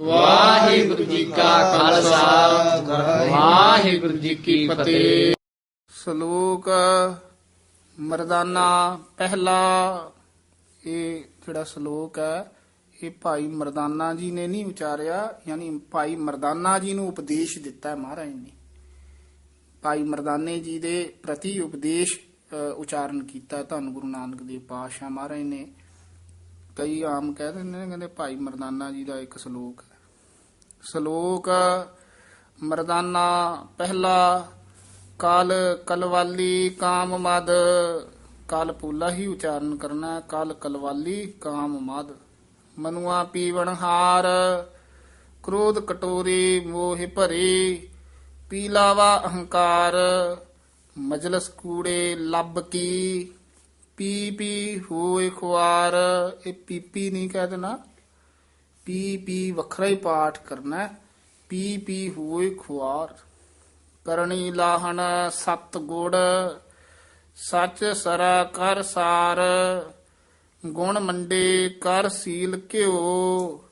ਵਾਹਿਗੁਰੂ ਜੀ ਕਾ ਖਾਲਸਾ। ਵਾਹਿਗੁਰੂ ਜੀ ਕੀ ਫਤਿਹ। ਸ਼ਲੋਕ ਮਰਦਾਨਾ ਪਹਿਲਾ। ਇਹ ਜਿਹੜਾ ਸ਼ਲੋਕ ਹੈ, ਇਹ ਭਾਈ ਮਰਦਾਨਾ ਜੀ ਨੇ ਨਹੀਂ ਉਚਾਰਿਆ, ਯਾਨੀ ਭਾਈ ਮਰਦਾਨਾ ਜੀ ਨੂੰ ਉਪਦੇਸ਼ ਦਿੱਤਾ ਹੈ ਮਹਾਰਾਜ ਨੇ। ਭਾਈ ਮਰਦਾਨੇ ਜੀ ਦੇ ਪ੍ਰਤੀ ਉਪਦੇਸ਼ ਉਚਾਰਨ ਕੀਤਾ। ਧੰਨ ਗੁਰੂ ਨਾਨਕ ਦੇਵ ਪਾਤਸ਼ਾਹ ਮਹਾਰਾਜ ਨੇ। ਕਈ ਆਮ ਕਹਿ ਦਿੰਦੇ ਨੇ, ਕਹਿੰਦੇ ਭਾਈ ਮਰਦਾਨਾ ਜੀ ਦਾ ਇੱਕ ਸ਼ਲੋਕ ਹੈ। ਸ਼ਲੋਕ, ਮਰਦਾਨਾ ਪਹਿਲਾ, ਕਾਲ ਕਲਵਾਲੀ ਕਾਮ ਮਦ। ਕਾਲ ਪੂਲਾ ਹੀ ਉਚਾਰਨ ਕਰਨਾ ਕਾਲ ਕਲਵਾਲੀ ਕਾਮ ਮਦ। ਮਨੁਆ ਪੀਵਣ ਹਾਰ, ਕ੍ਰੋਧ ਕਟੋਰੀ ਮੋਹ ਭਰੀ। ਪੀਲਾਵਾ ਅਹੰਕਾਰ, ਮਜਲਸ ਕੂੜੇ ਲੱਭ ਕੀ। ਪੀ ਪੀ ਹੋਏ ਖੁਆਰ, ਇਹ ਪੀਪੀ ਨਹੀਂ ਕਹਿ ਦੇਣਾ। ਪੀ ਪੀ ਵੱਖਰਾ ਹੀ ਪਾਠ ਕਰਨਾ ਪੀ ਪੀ ਹੋਏ ਖੁਆਰ, ਕਰਨੀ ਲਾਹਣ ਸਤ ਗੁੜ, ਸੱਚ ਸਰਾ ਕਰ ਸਾਰ, ਗੁਣ ਮੰਡੇ ਕਰ ਸੀਲ ਘਿਓ,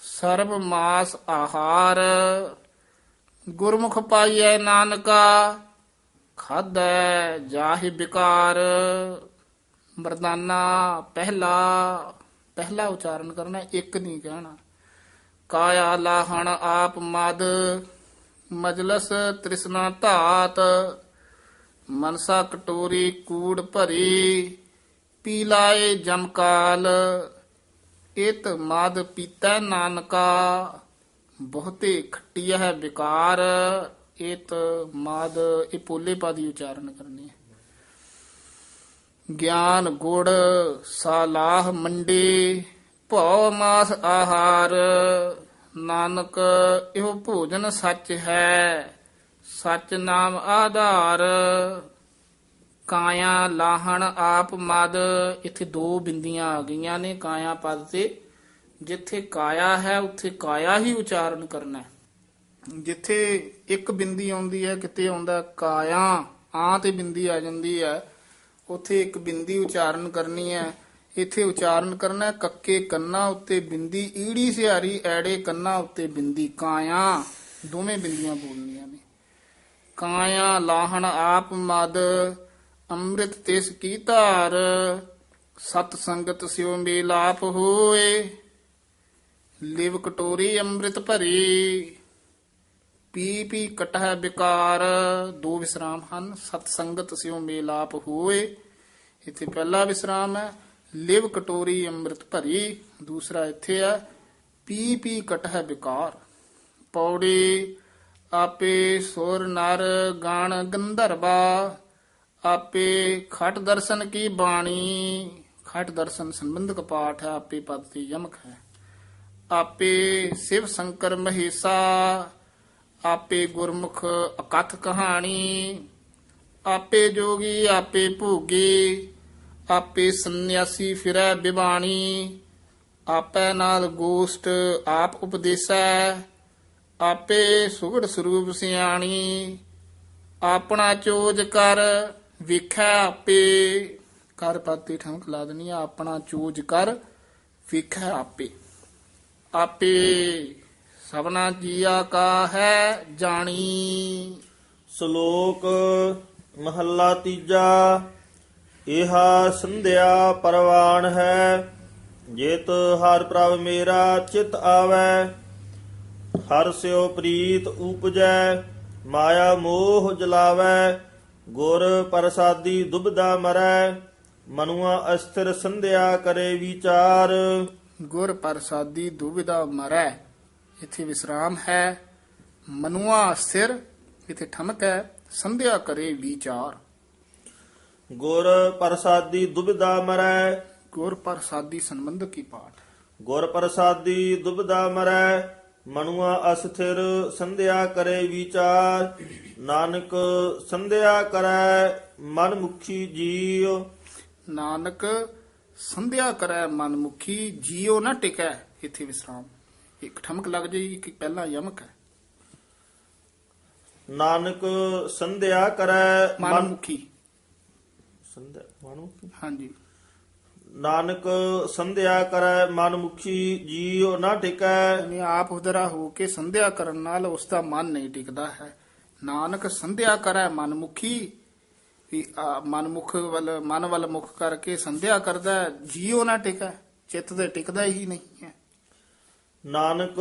ਸਰਬ ਮਾਸ ਆਹਾਰ, ਗੁਰਮੁਖ ਪਾਈਐ ਨਾਨਕਾ ਖਾਦੈ ਜਾਹਿ ਬਿਕਾਰ। ਮਰਦਾਨਾ, ਪਹਿਲਾ ਪਹਿਲਾ ਉਚਾਰਨ ਕਰਨਾ, ਇੱਕ ਨਹੀਂ ਕਹਿਣਾ। ਕਾਇਆ ਲਾਹਣ ਆਪ ਮਦ, ਮਜਲਸ ਤ੍ਰਿਸ਼ਨਾ ਧਾਤ, ਮਨਸਾ ਕਟੋਰੀ ਕੂੜ ਭਰੀ, ਪੀ ਲਾਏ ਜਮਕਾਲ ਇਤ ਮਦ ਪੀਤਾ ਨਾਨਕਾ, ਬਹੁਤੇ ਖੱਟੀਆ ਹੈ ਵਿਕਾਰ। ਇਤ ਮਦ ਇਹ ਪੋਲੇ ਪਾਦੀ ਉਚਾਰਨ ਕਰਨੀ ਹੈ। ਗਿਆਨ ਗੁੜ ਸਾਲਾਹ ਮੰਡੀ, ਭਉ ਮਾਸ ਆਹਾਰ। ਨਾਨਕ, ਇਹੋ ਭੋਜਨ ਸੱਚ ਹੈ, ਸੱਚ ਨਾਮ ਆਧਾਰ। ਕਾਇਆ ਲਾਹਣ ਆਪ ਮਦ, ਇੱਥੇ ਦੋ ਬਿੰਦੀਆਂ ਆ ਗਈਆਂ ਨੇ ਕਾਇਆ ਪਦ ਤੇ। ਜਿੱਥੇ ਕਾਇਆ ਹੈ, ਉੱਥੇ ਕਾਇਆ ਹੀ ਉਚਾਰਨ ਕਰਨਾ ਹੈ। ਜਿੱਥੇ ਇੱਕ ਬਿੰਦੀ ਆਉਂਦੀ ਹੈ, ਕਿਤੇ ਆਉਂਦਾ ਕਾਇਆ, ਆ ਤੇ ਬਿੰਦੀ ਆ ਜਾਂਦੀ ਹੈ। ਉੱਥੇ ਇੱਕ ਬਿੰਦੀ ਉਚਾਰਨ ਕਰਨੀ ਹੈ। ਇਥੇ ਉਚਾਰਨ ਕਰਨਾ ਹੈ, ਕੱਕੇ ਕੰਨਾਂ ਉੱਤੇ ਬਿੰਦੀ, ਈੜੀ ਸਿਹਾਰੀ, ਐੜੇ ਕੰਨਾਂ ਉੱਤੇ ਬਿੰਦੀ, ਕਾਇਆ। ਦੋਵੇਂ ਬਿੰਦੀਆਂ ਬੋਲਣੀਆਂ ਨੇ। ਕਾਇਆ, ਲਾਹਣ, ਆਪ, ਮਦ, ਅੰਮ੍ਰਿਤ ਤਿਸ ਕੀ ਧਾਰ? ਸਤ ਸੰਗਤ ਸਿਉ ਮੇਲਾਪ ਹੋਏ। ਲਿਵ ਕਟੋਰੀ ਅੰਮ੍ਰਿਤ ਭਰੀ। ਪੀ ਪੀ ਕਟਹਿ ਵਿਕਾਰ ਦੋ ਵਿਸਰਾਮ ਹਨ, ਸਤ ਸੰਗਤ ਸਿਉ ਮੇਲਾਪ ਹੋਏ। ਇੱਥੇ ਪਹਿਲਾ ਵਿਸਰਾਮ ਹੈ, ਲਿਵ ਕਟੋਰੀ ਅੰਮ੍ਰਿਤ ਭਰੀ, ਦੂਸਰਾ ਇੱਥੇ ਹੈ, ਪੀ ਪੀ ਕਟਹਿ ਵਿਕਾਰ ਪੌੜੀ, ਆਪੇ ਸੁਰ ਨਰ ਗਾਣ ਗੰਧਰਵਾ, ਆਪੇ ਖਟ ਦਰਸ਼ਨ ਕੀ ਬਾਣੀ। ਖਟ ਦਰਸ਼ਨ ਸੰਬੰਧਕ ਪਾਠ ਹੈ, ਆਪੇ ਪਦ ਤੇ ਯਮਕ ਹੈ। ਆਪੇ ਸਿਵ ਸ਼ੰਕਰ ਮਹੇਸਾ ਆਪੇ ਗੁਰਮੁਖ ਅਕਥ ਕਹਾਣੀ। ਆਪੇ ਜੋਗੀ ਆਪੇ ਭੋਗੀ, ਆਪੇ ਸੰਨਿਆਸੀ ਫਿਰੈ ਬਿਬਾਣੀ। ਆਪੇ ਨਾਲ ਗੋਸ਼ਟ ਆਪ ਉਪਦੇਸੈ, ਆਪੇ ਸੁਗੜ ਸਰੂਪ ਸਿਆਣੀ। ਆਪਣਾ ਚੋਜ ਕਰ, ਵੇਖੈ ਆਪੇ। ਕਰ ਪਾਤੀ ਠਮਕ ਲਾ ਦਨੀ ਆਪਣਾ ਚੋਜ ਕਰ, ਵੇਖੈ ਆਪੇ। ਆਪੇ ਸਭਨਾ ਜੀਆ ਕਾ ਹੈ ਜਾਣੀ। ਸ਼ਲੋਕ ਮਹੱਲਾ ਤੀਜਾ ਇਹਾ ਸੰਧਿਆ ਪਰਵਾਨ ਹੈ ਜੇਤ ਹਰ ਪ੍ਰਭ ਮੇਰਾ ਚਿਤ ਆਵੈ ਹਰ ਸਿਓ ਪ੍ਰੀਤ ਉਪਜੈ ਮਾਇਆ ਮੋਹ ਜਲਾਵੈ ਗੁਰ ਪ੍ਰਸਾਦੀ ਦੁਬਦਾ ਮਰੈ ਮਨੁਆ ਅਸਥਿਰ ਸੰਧਿਆ ਕਰੇ ਵਿਚਾਰ। ਗੁਰ ਪ੍ਰਸਾਦੀ ਦੁਬਿਧਾ ਮਰੈ। ਇੱਥੇ ਵਿਸਰਾਮ ਹੈ। ਮਨੁਆ ਸਿਰ ਇੱਥੇ ਠਮਕ ਹੈ। ਸੰਧਿਆ ਕਰੇ ਵਿਚਾਰ। ਗੁਰ ਪ੍ਰਸਾਦੀ ਦੁਬਦਾ ਮਰੈ। ਗੁਰ ਪ੍ਰਸਾਦੀ ਸੰਬੰਧ ਕੀ ਪਾਠ? ਗੁਰ ਪ੍ਰਸਾਦੀ ਦੁਬਦਾ ਮਰੈ। ਮਨੁਆ ਅਸਥਿਰ ਸੰਧਿਆ ਕਰੇ ਵਿਚਾਰ। ਨਾਨਕ ਸੰਧਿਆ ਕਰੈ ਮਨ ਮੁਖੀ ਜੀਉ। ਨਾਨਕ ਸੰਧਿਆ ਕਰੈ ਮਨਮੁਖੀ ਜੀਉ ਨਾ ਟਿਕੈ। ਇੱਥੇ ਵਿਸਰਾਮ। ਇੱਕ ਠਮਕ ਲੱਗ ਜਾਈ ਕਿ ਪਹਿਲਾ ਯਮਕ ਹੈ। ਨਾਨਕ ਸੰਧਿਆ ਕਰੈ ਮਨ ਮਨਮੁਖੀ। ਸੰਧਿਆ ਮਨੁ ਹਾਂਜੀ। ਨਾਨਕ ਸੰਧਿਆ ਕਰੈ ਮਨ ਮੁਖੀ ਜੀਉ ਨਾ ਟਿਕੈ। ਯਾਨੀ ਆਪ ਉਦਰਾ ਹੋ ਕੇ ਸੰਧਿਆ ਕਰਨ ਨਾਲ ਉਸ ਦਾ ਮਨ ਨਹੀਂ ਟਿਕਦਾ ਹੈ। ਨਾਨਕ ਸੰਧਿਆ ਕਰੈ ਮਨਮੁਖੀ ਵੀ ਮਨਮੁਖ ਵੱਲ ਮਨ ਵੱਲ ਮੁਖ ਕਰਕੇ ਸੰਧਿਆ ਕਰਦਾ ਹੈ, ਜੀਉ ਨਾ ਟਿਕੈ ਚਿੱਤ ਤੇ ਟਿਕਦਾ ਹੀ ਨਹੀਂ ਹੈ। ਨਾਨਕ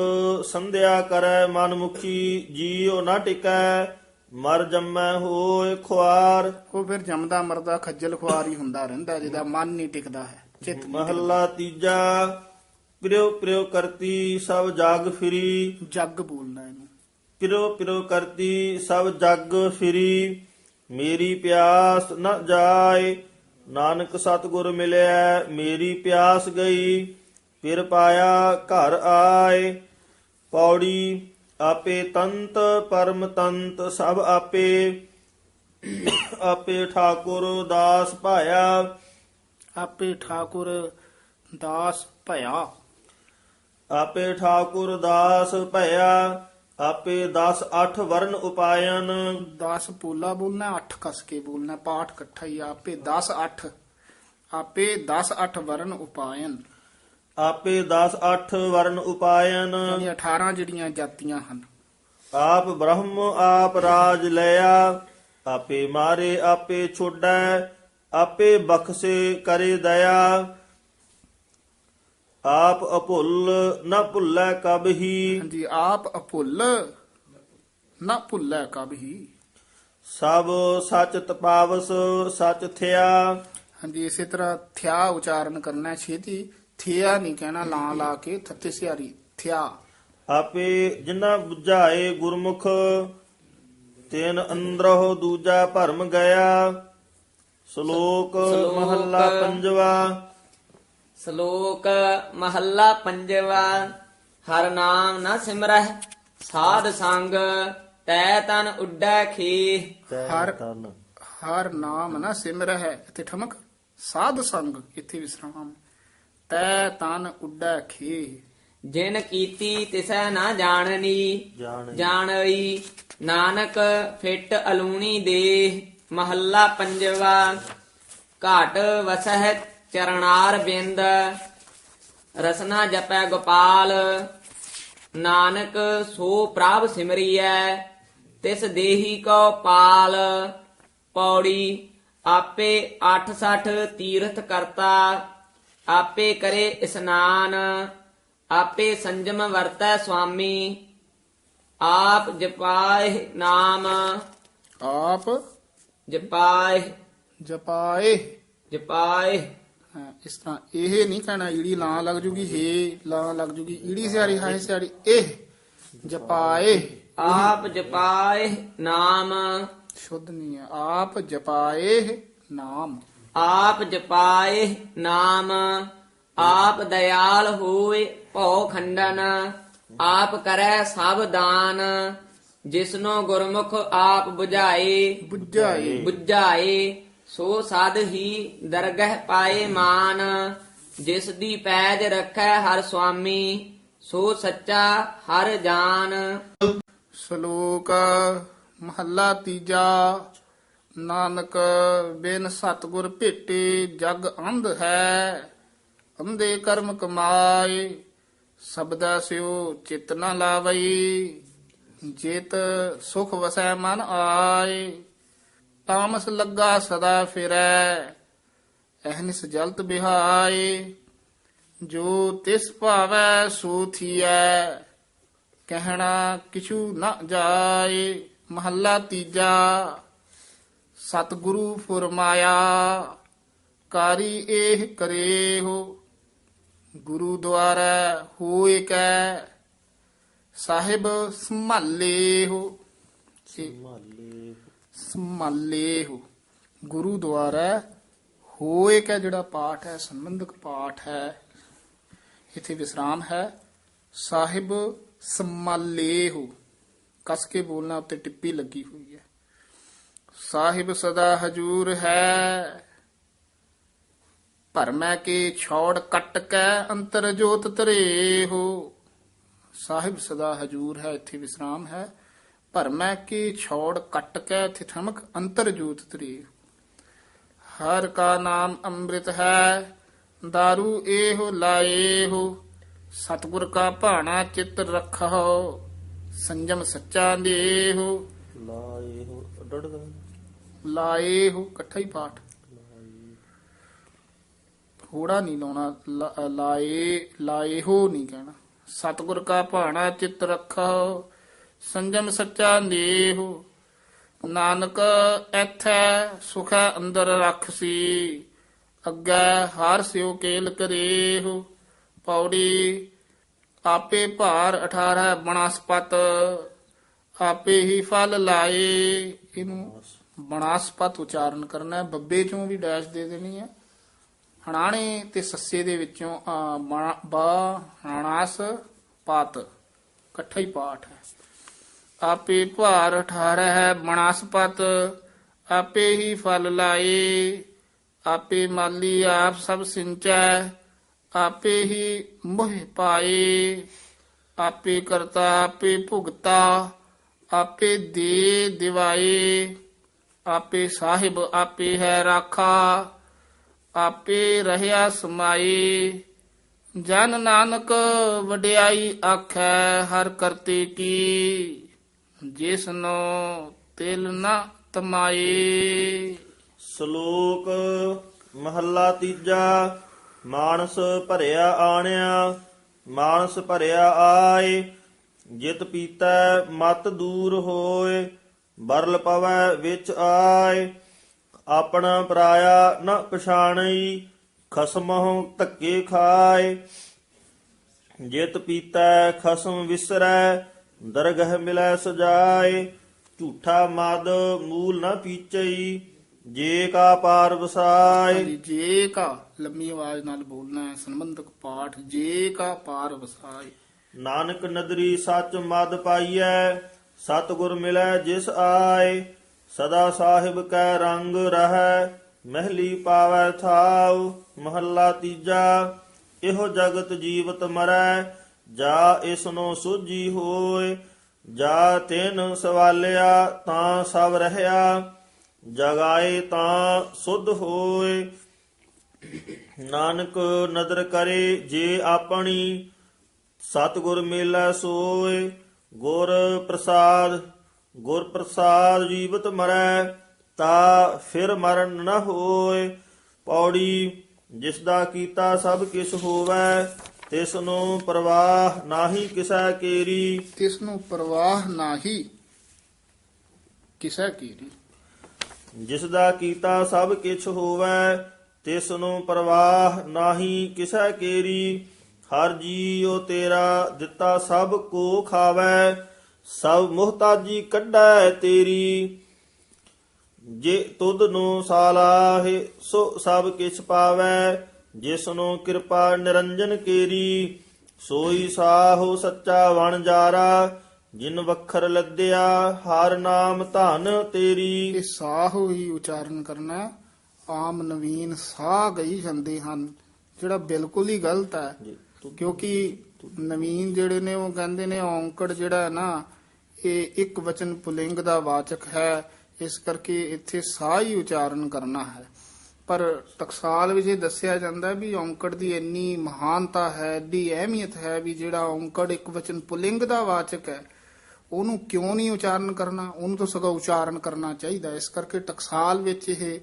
ਸੰਧਿਆ ਕਰੈ ਮਨ ਮੁਖੀ ਜੀਉ ਨਾ ਟਿਕੈ ਮਰ ਜੰਮੈ ਹੋਏ ਖੁਆਰ। ਉਹ ਫਿਰ ਜੰਮਦਾ ਮਰਦਾ ਖੱਜਲ ਖੁਆਰ ਹੀ ਹੁੰਦਾ ਰਹਿੰਦਾ ਜਿਹਦਾ ਮਨ ਨਹੀਂ ਟਿਕਦਾ ਹੈ ਚਿੱਤ। ਮਹੱਲਾ ਤੀਜਾ ਪ੍ਰਿਉ ਪ੍ਰਿਉ ਕਰਤੀ ਸਭ ਜਗ ਫਿਰੀ। ਜੱਗ ਬੋਲਣਾ ਇਹਨੂੰ। ਪਿਰੋ ਪਿਰੋ ਕਰਤੀ ਸਭ ਜਗ ਫਿਰੀ। ਮੇਰੀ ਪਿਆਸ ਨ ਜਾਏ ਨਾਨਕ ਸਤਿਗੁਰ ਮਿਲਿਆ ਮੇਰੀ ਪਿਆਸ ਗਈ। ਫਿਰ ਪਾਇਆ ਘਰ ਆਏ। ਪੌੜੀ ਆਪੇ ਤੰਤ ਪਰਮ ਤੰਤ ਸਭ ਆਪੇ। ਆਪੇ ਠਾਕੁਰ ਦਾਸ ਭਾਇਆ। ਆਪੇ ਠਾਕੁਰ ਦਾਸ ਭਇਆ। ਆਪੇ ਠਾਕੁਰ ਦਾਸ ਭਇਆ। ਆਪੇ 10 8 ਵਰਨ ਉਪਾਇਨ। 10 ਪੋਲਾ ਬੋਲਣਾ 8 ਕਸ ਕੇ ਬੋਲਣਾ ਪਾਠ ਇਕੱਠਾ ਹੀ। ਆਪੇ 10 8 ਆਪੇ 10 8 ਵਰਨ ਉਪਾਇਨ। ਆਪੇ 10 8 ਵਰਨ ਉਪਾਇਨ। ਯਾਨੀ 18 ਜਿਹੜੀਆਂ ਜਾਤੀਆਂ ਹਨ। ਆਪ ਬ੍ਰਹਮ ਆਪ ਰਾਜ ਲਿਆ। ਆਪੇ ਮਾਰੇ ਆਪੇ ਛੋੜੈ ਆਪੇ ਬਖਸ਼ੇ ਕਰੇ ਦਇਆ। ਆਪ ਅਭੁੱਲ ਨ ਭੁੱਲੈ ਕਬਹੀ ਹਾਂਜੀ ਆਪ ਅਭੁੱਲ ਨਾ ਭੁੱਲੈ ਕਬਹੀ ਸਭ ਸਚ ਤਪਾਵਸ ਸਚ ਥਿਆ। ਹਾਂਜੀ ਇਸੇ ਤਰ੍ਹਾਂ ਥਿਆ ਉਚਾਰਨ ਕਰਨਾ ਛੇਤੀ। ਥਿਆ ਨਹੀਂ ਕਹਿਣਾ ਲਾਂ ਲਾ ਕੇ ਥੱਤੇ ਸਿਆਰੀ ਥਿਆ। ਆਪੇ ਜਿਨ੍ਹਾਂ 부ਝਾਏ ਗੁਰਮੁਖ ਤੈਨ ਅੰਦਰੋ ਦੂਜਾ ਭਰਮ ਗਿਆ ਸ਼ਲੋਕ ਸ਼ਲੋਕ ਮਹੱਲਾ ਪੰਜਵਾ। ਸ਼ਲੋਕ ਮਹੱਲਾ ਪੰਜਵਾ। ਹਰ ਨਾਮ ਨਾ ਸਿਮਰਹਿ ਸਾਧ ਸੰਗ ਤੈ ਤਨ ਉੱਡੈ ਖੀ ਹਰ ਹਰ ਨਾਮ ਨਾ ਸਿਮਰ ਹੈ ਇੱਥੇ ਠਮਕ। ਸਾਧ ਸੰਗ ਇੱਥੇ ਵਿਸਰਾਮ। ਤੈ ਤਨ ਉੱਡੈ ਖੇ। ਜਿਨ ਕੀਤੀ ਤਿਸੈ ਨਾ ਜਾਣਨੀ। ਜਾਣਈ। ਨਾਨਕ ਫਿੱਟ ਅਲੂਣੀ ਦੇ ਮਹੱਲਾ ਪੰਜਵਾ। ਘਾਟ ਵਸਹਿ ਚਰਨਾਰ ਬਿੰਦ ਰਸਨਾ ਜਪੈ ਗੋਪਾਲ। ਨਾਨਕ ਸੋ ਪ੍ਰਭ ਸਿਮਰੀਐ ਤਿਸ ਦੇਹੀ ਕੋ ਪਾਲ। ਪੌੜੀ ਆਪੇ 86 ਤੀਰਥ ਕਰਤਾ। ਆਪੇ ਕਰੇ ਇਸਨਾਨ ਆਪੇ ਸੰਜਮ ਵਰਤੈ ਸੁਆਮੀ ਆਪ ਜਪਾਏ ਨਾਮ। ਆਪ ਜਪਾਏ ਜਪਾਏ ਜਪਾਏ ਹਾਂ, ਇਸ ਤਰ੍ਹਾਂ ਇਹ ਨਹੀਂ ਕਹਿਣਾ ਈੜੀ ਲਾਂ ਲੱਗ ਜੂਗੀ ਹੇ ਲਾਂ ਲੱਗ ਜੂਗੀ ਈੜੀ ਸਿਆਰੀ ਹਾਏ ਸਿਆਰੀ ਇਹ ਜਪਾਏ ਆਪ ਜਪਾਏ ਨਾਮ। ਸ਼ੁੱਧ ਨਹੀਂ ਹੈ ਆਪ ਜਪਾਏ ਨਾਮ। ਆਪ ਜਪਾਏ ਨਾਮ ਆਪ ਦਇਆਲ ਹੋਏ ਭਉ ਖੰਡਨ ਆਪ ਕਰੈ ਸਭ ਦਾਨ ਜਿਸਨੋ ਗੁਰਮੁਖ ਆਪ 부ਝਾਏ ਬੁੱਝਾਏ। ਬੁਝਾਏ ਸੋ ਸਾਧ ਹੀ ਦਰਗਹਿ ਪਾਏ ਮਾਨ ਜਿਸ ਦੀ ਪੈਜ ਰੱਖੈ ਹਰ ਸੁਆਮੀ ਸੋ ਸੱਚਾ ਹਰ ਜਾਨ। ਸ਼ਲੋਕ ਮਹੱਲਾ ਤੀਜਾ। ਨਾਨਕ ਬਿਨ ਸਤਗੁਰ ਭੇਟੇ ਜਗ ਅੰਧ ਹੈ, ਅੰਧੇ ਕਰਮ ਕਮਾਏ ਸਬਦਾ ਸਿਓ ਚਿਤ ਨ ਲਾਵਈ, ਜੇਤ ਸੁਖ ਵਸੈ ਮਨ ਆਏ। ਤਾਮਸ ਲੱਗਾ ਸਦਾ ਫਿਰੈ ਅਹਨਿਸ ਜਲਤ ਬਿਹਾਏ। ਜੋ ਤਿਸ ਭਾਵੈ ਸੋ ਥੀਐ, ਕਹਿਣਾ ਕਿਛੂ ਨ ਜਾਏ। ਮਹੱਲਾ ਤੀਜਾ ਸਤਿਗੁਰੂ ਫੁਰਮਾਇਆ ਕਾਰੀ ਇਹ ਕਰੇ ਹੋ ਗੁਰੂ ਦੁਆਰਾ ਹੋਏ ਕੈ ਸਾਹਿਬ ਸੰਭਾਲੇ ਹੋ ਇਹ ਸੰਭਾਲੇ ਹੋ ਗੁਰੂ ਦੁਆਰਾ ਹੋਏ ਕੈ ਜਿਹੜਾ ਪਾਠ ਹੈ ਸੰਬੰਧਕ ਪਾਠ ਹੈ। ਇਥੇ ਵਿਸਰਾਮ ਹੈ। ਸਾਹਿਬ ਸੰਭਾਲੇ ਹੋ ਕਸ ਕੇ ਬੋਲਣਾ ਉੱਤੇ ਟਿੱਪੀ ਲੱਗੀ ਹੋਈ ਹੈ। ਸਾਹਿਬ ਸਦਾ ਹਜੂਰ ਹੈ। ਭਰਮੈ ਕੇ ਛੋੜ ਕੱਟ ਕੈ ਅੰਤਰ ਜੋਤ ਤਰੇ ਹੋ ਸਾਹਿਬ ਸਦਾ ਹਜੂਰ ਹੈ, ਇੱਥੇ ਵਿਸਰਾਮ ਹੈ। ਭਰਮੈ ਕੇ ਛੋੜ ਕੱਟ ਕੈ ਥਿਥਮਕ ਅੰਤਰ ਜੋਤ ਤਰੇ ਹਰ ਕਾ ਨਾਮ ਅੰਮ੍ਰਿਤ ਹੈ, ਦਾਰੂ ਲਾਏ ਹੋ ਸਤਗੁਰ ਕਾ ਭਾਣਾ ਚਿੱਤ ਰਖੋ ਸੰਜਮ ਸੱਚਾ ਦੇਹੋ। ਲਾਏ ਹੋ ਡੜ ਲਾਏ ਹੋ ਇਕੱਠਾ ਹੀ ਪਾਠ। ਥੋੜਾ ਨਹੀਂ ਲਾਉਣਾ ਲਾਏ ਲਾਏ ਹੋ ਨਹੀਂ ਕਹਿਣਾ। ਸਤਿਗੁਰ ਕਾ ਭਾਣਾ ਚਿਤ ਰੱਖੋ, ਸੰਜਮ ਸੱਚਾ ਦੇਹੁ ਨਾਨਕ ਐਥੈ ਸੁਖ ਅੰਦਰ ਰੱਖ ਸੀ, ਅੱਗੇ ਹਰ ਸਿਉ ਕੇਲ ਕਰੇਹੁ। ਪੌੜੀ ਆਪੇ ਭਾਰ 18 ਬਨਸਪਤ ਆਪੇ ਹੀ ਫਲ ਲਾਏ। ਇਹਨੂੰ ਬਨਸਪਤ ਉਚਾਰਨ ਕਰਨਾ ਹੈ। ਬੱਬੇ ਚੋਂ ਵੀ ਡੈਸ਼ ਦੇ ਦੇਣੀ ਹੈ। ਹਣਾਣੇ ਤੇ ਸੱਸੇ ਦੇ ਵਿੱਚੋਂ ਬਾ, ਹਣਾਸ, ਪਤ। ਇਕੱਠਾ ਹੀ ਪਾਠ ਹੈ। ਆਪੇ ਭਾਰ 18 ਹੈ ਬਨਸਪਤ। ਆਪੇ ਹੀ ਫਲ ਲਾਏ। ਆਪੇ ਮਾਲੀ ਆਪ ਸਭ ਸਿੰਚੈ। ਆਪੇ ਹੀ ਮੋਹ ਪਾਏ। ਆਪੇ ਕਰਤਾ, ਆਪੇ ਭੁਗਤਾ। ਆਪੇ ਦੇ ਦਿਵਾਏ, ਆਪੇ ਸਾਹਿਬ ਆਪੇ ਹੈ ਰਾਖਾ, ਆਪੇ ਰਹਿਆ ਸਮਾਏ। ਜਨ ਨਾਨਕ ਵਡਿਆਈ ਆਖੈ, ਹਰ ਕਰਤੇ ਕੀ ਜਿਸਨੋ ਤਿਲ ਨਾ ਤਮਾਏ। ਸ਼ਲੋਕ ਮਹੱਲਾ ਤੀਜਾ, ਮਾਨਸ ਭਰਿਆ ਆਣਿਆ, ਮਾਨਸ ਭਰਿਆ ਆਏ। ਜਿਤ ਪੀਤੈ ਮਤ ਦੂਰ ਹੋਏ, ਬਰਲ ਪਵੈ ਵਿੱਚ ਆਏ। ਆਪਣਾ ਪਰਾਇਆ ਨ ਪਛਾਣਈ, ਖਸਮਹੁ ਧੱਕੇ ਖਾਏ। ਜਿਤ ਪੀਤੈ ਖਸਮ ਵਿਸਰੈ, ਦਰਗਹ ਮਿਲੈ ਸਜਾਏ। ਝੂਠਾ ਮਦ ਮੂਲ ਨ ਪੀਚਈ, ਜੇ ਕਾ ਪਾਰ ਵਸਾਏ। ਜੇ ਕਾ ਲੰਮੀ ਆਵਾਜ਼ ਨਾਲ ਬੋਲਣਾ ਹੈ, ਸੰਬੰਧਕ ਪਾਠ, ਜੇ ਕਾ ਪਾਰ ਵਸਾਏ। ਨਾਨਕ ਨਦਰੀ ਸੱਚ ਮਦ ਪਾਈਐ, ਸਤਿਗੁਰ ਮਿਲੈ ਜਿਸ ਆਏ, ਸਦਾ ਸਾਹਿਬ ਕੈ ਰੰਗ ਰਹੈ, ਮਹਿਲੀ ਪਾਵੈ ਥਾਉ, ਮਹੱਲਾ ਤੀਜਾ, ਇਹੋ ਜਗਤ ਜੀਵਤ ਮਰੈ, ਜਾ ਇਸਨੋ ਸੁਜੀ ਹੋਏ, ਜਾ ਤਿਨ ਸਵਾਲਿਆ ਤਾਂ ਸਭ ਰਹਿਆ, ਜਗਾਏ ਤਾਂ ਸੁਧ ਹੋਏ। ਨਾਨਕ ਨਦਰ ਕਰੇ ਜੇ ਆਪਣੀ ਸਤਿਗੁਰ ਮੇਲਾ ਸੋਏ ਗੁਰ ਪ੍ਰਸਾਦ ਗੁਰ ਪ੍ਰਸਾਦ ਜੀਵਤ ਮਰੈ ਤਾ ਫਿਰ ਮਰਨ ਨ ਹੋਏ। ਪੌੜੀ ਜਿਸ ਦਾ ਕੀਤਾ ਸਭ ਕਿਛ ਹੋਵੈ ਤਿਸ ਨੂੰ ਪ੍ਰਵਾਹ ਨਾਹੀ ਕਿਸੈ ਕੇਰੀ। ਤਿਸ ਨੂੰ ਪ੍ਰਵਾਹ ਨਾਹੀ ਕਿਸੈ ਕੀਰੀ। ਜਿਸ ਦਾ ਕੀਤਾ ਸਭ ਕਿਛ ਹੋਵੈ ਤਿਸ ਨੂੰ ਪ੍ਰਵਾਹ ਨਾਹੀ ਕਿਸੈ ਕੇਰੀ। ਹਰ ਜੀਉ ਤੇਰਾ ਦਿੱਤਾ ਸਭ ਕੋ ਖਾਵੈ ਸਭ ਮੁਹਤਾਜੀ ਕੱਢੈ ਤੇਰੀ। ਜੇ ਤੁਧ ਨੂੰ ਸਾਲਾਹੇ ਸੋ ਸਭ ਕਿਛ ਪਾਵੈ ਜਿਸ ਨੂੰ ਕਿਰਪਾ ਨਿਰੰਜਨ ਕੇਰੀ। ਸੋਈ ਸਾਹੋ ਸੱਚਾ ਵਣ ਜਾਰਾ ਜਿਨ ਵਖਰ ਲੱਦਿਆ ਹਰ ਨਾਮ ਧਨ ਤੇਰੀ। ਇਹ ਸਾਹ ਹੀ ਉਚਾਰਨ ਕਰਨਾ। ਆਮ ਨਵੀਨ ਸਾਹ ਗਈ ਜਾਂਦੇ ਹਨ ਜਿਹੜਾ ਬਿਲਕੁਲ ਹੀ ਗਲਤ ਹੈ। ਜੀ। ਕਿਉਂਕਿ ਨਵੀਨ ਜਿਹੜੇ ਨੇ ਉਹ ਕਹਿੰਦੇ ਨੇ ਔਂਕੜ ਜਿਹੜਾ ਹੈ ਨਾ, ਇਹ ਇੱਕ ਵਚਨ ਪੁਲਿੰਗ ਦਾ ਵਾਚਕ ਹੈ। ਇਸ ਕਰਕੇ ਇੱਥੇ ਸਾਹ ਹੀ ਉਚਾਰਨ ਕਰਨਾ ਹੈ। ਪਰ ਟਕਸਾਲ ਵਿੱਚ ਇਹ ਦੱਸਿਆ ਜਾਂਦਾ ਵੀ ਔਂਕੜ ਦੀ ਇੰਨੀ ਮਹਾਨਤਾ ਹੈ, ਏਡੀ ਅਹਿਮੀਅਤ ਹੈ ਵੀ ਜਿਹੜਾ ਔਂਕੜ ਇੱਕ ਵਚਨ ਪੁਲਿੰਗ ਦਾ ਵਾਚਕ ਹੈ, ਉਹਨੂੰ ਕਿਉਂ ਨਹੀਂ ਉਚਾਰਨ ਕਰਨਾ? ਉਹਨੂੰ ਤਾਂ ਸਗੋਂ ਉਚਾਰਨ ਕਰਨਾ ਚਾਹੀਦਾ। ਇਸ ਕਰਕੇ ਟਕਸਾਲ ਵਿੱਚ ਇਹ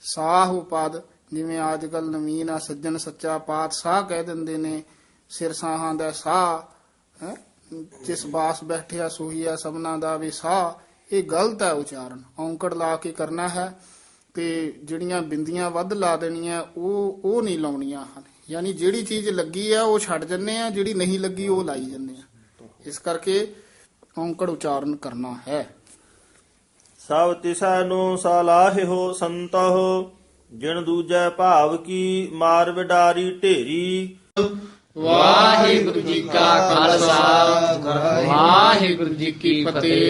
ਸਾਹ ਉਪਾਦ ਜਿਵੇਂ ਅੱਜ ਕੱਲ ਨਵੀਨ ਆ, ਸੱਜਣ ਸੱਚਾ ਪਾਤ, ਸਾਹ ਕਹਿ ਦਿੰਦੇ ਨੇ, ਸਿਰ ਸਾਹਾਂ ਦਾ ਸਾਹ ਜਿਸ ਬਾਸ ਬੈਠਿਆ ਸੋਹੀਆ ਸਭਨਾ ਦਾ ਵੀ ਸਾਹ, ਇਹ ਗਲਤ ਹੈ ਉਚਾਰਨ। ਔਂਕੜ ਲਾ ਕੇ ਕਰਨਾ ਹੈ ਤੇ ਜਿਹੜੀਆਂ ਬਿੰਦੀਆਂ ਵੱਧ ਲਾ ਦੇਣੀਆਂ, ਉਹ ਉਹ ਨਹੀਂ ਲਾਉਣੀਆਂ ਹਨ। ਯਾਨੀ ਜਿਹੜੀ ਚੀਜ਼ ਲੱਗੀ ਆ, ਉਹ ਛੱਡ ਜੰਨੇ ਆ, ਜਿਹੜੀ ਨਹੀਂ ਲੱਗੀ, ਉਹ ਲਾਈ ਜੰਨੇ ਆ। ਇਸ ਕਰਕੇ ਔਂਕੜ ਉਚਾਰਨ ਕਰਨਾ ਹੈ। ਸਭ ਤਿਸੈ ਨੂੰ ਸਲਾਹਿਓ ਸੰਤਹੁ ਜਿਨ ਦੂਜੈ ਭਾਵ ਕੀ, ਮਾਰ ਵਿਡਾਰੀ ਢੇਰੀ। ਵਾਹਿਗੁਰੂ ਜੀ ਕਾ ਖਾਲਸਾ, ਵਾਹਿਗੁਰੂ ਜੀ ਕੀ ਫਤਿਹ।